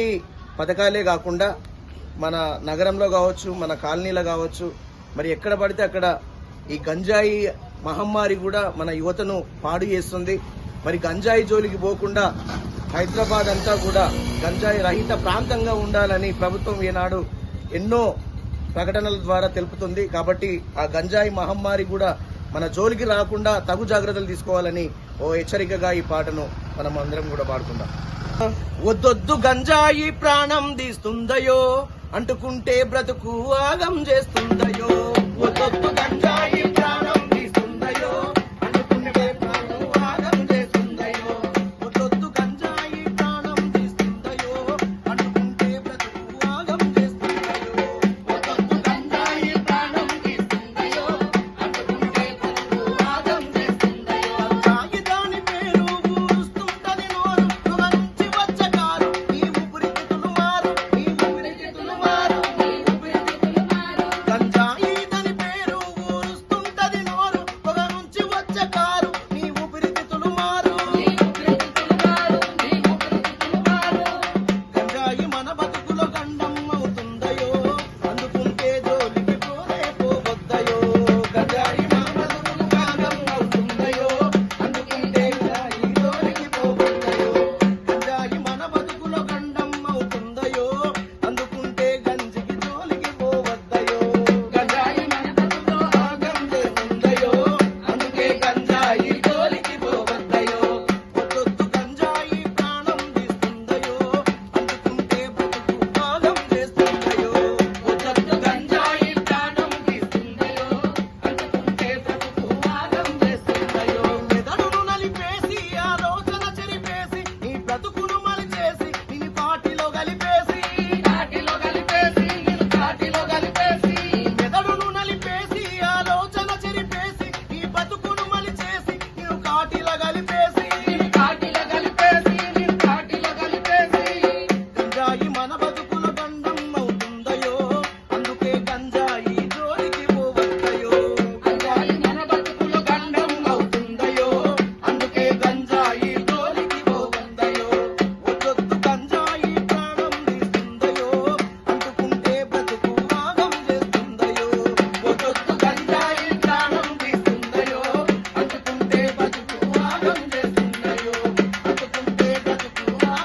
వట్టి పథకాలే కాకుండా మన నగరంలో కావచ్చు మన కాలనీలో కావచ్చు మరి ఎక్కడ పడితే అక్కడ ఈ గంజాయి మహమ్మారి కూడా మన యువతను పాడు చేస్తుంది. మరి గంజాయి జోలికి పోకుండా హైదరాబాద్ అంతా కూడా గంజాయి రహిత ప్రాంతంగా ఉండాలని ప్రభుత్వం ఈనాడు ఎన్నో ప్రకటనల ద్వారా తెలుపుతుంది. కాబట్టి ఆ గంజాయి మహమ్మారి కూడా మన జోలికి రాకుండా తగు జాగ్రత్తలు తీసుకోవాలని ఓ హెచ్చరికగా ఈ పాటను మనం అందరం కూడా పాడుకుందాం. వద్దొద్దు గంజాయి ప్రాణం తీస్తుందయో అంటుకుంటే బ్రతుకు ఆగం చేస్తుందయో. వద్దొద్దు